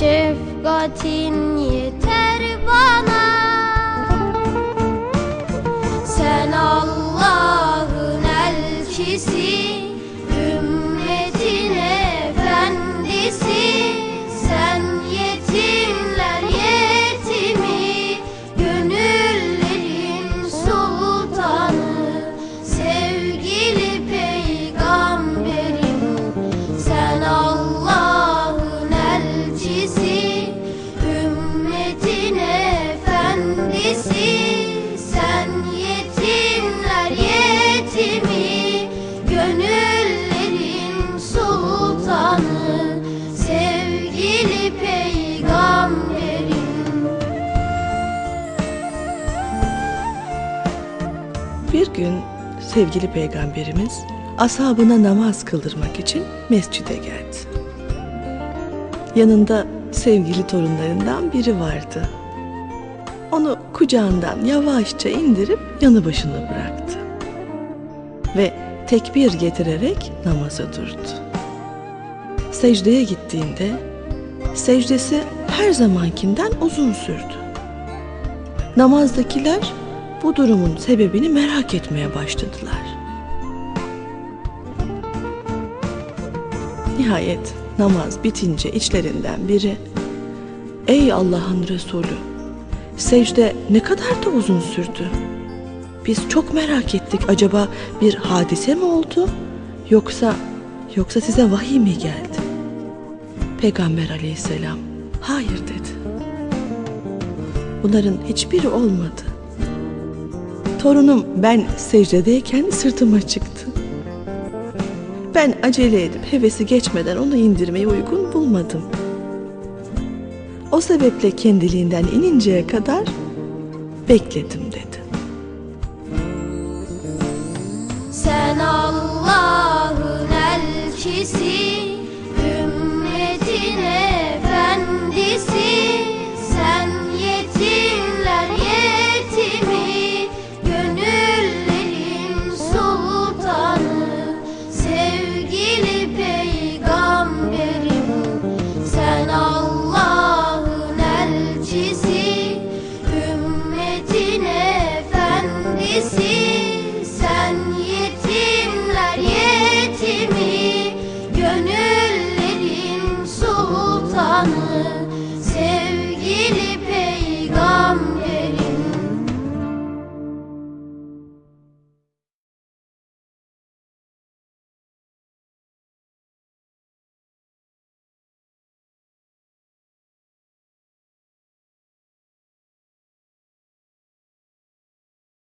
Şefkatin yeter bana sen Allah'ın elçisi, ümmetin efendisi. Bir gün sevgili peygamberimiz ashabına namaz kıldırmak için mescide geldi. Yanında sevgili torunlarından biri vardı. Onu kucağından yavaşça indirip yanı başına bıraktı. Ve tekbir getirerek namaza durdu. Secdeye gittiğinde secdesi her zamankinden uzun sürdü. Namazdakiler bu durumun sebebini merak etmeye başladılar. Nihayet namaz bitince içlerinden biri Ey Allah'ın Resulü secde ne kadar da uzun sürdü. Biz çok merak ettik acaba bir hadise mi oldu yoksa yoksa size vahiy mi geldi? Peygamber aleyhisselam hayır dedi. Bunların hiçbiri olmadı. Torunum ben secdedeyken sırtıma çıktı. Ben acele edip hevesi geçmeden onu indirmeyi uygun bulmadım. O sebeple kendiliğinden ininceye kadar bekledim dedi. Sen Allah'ın elçisi, gibisin sen? Yetimler yetimi Gönüllerin sultanı.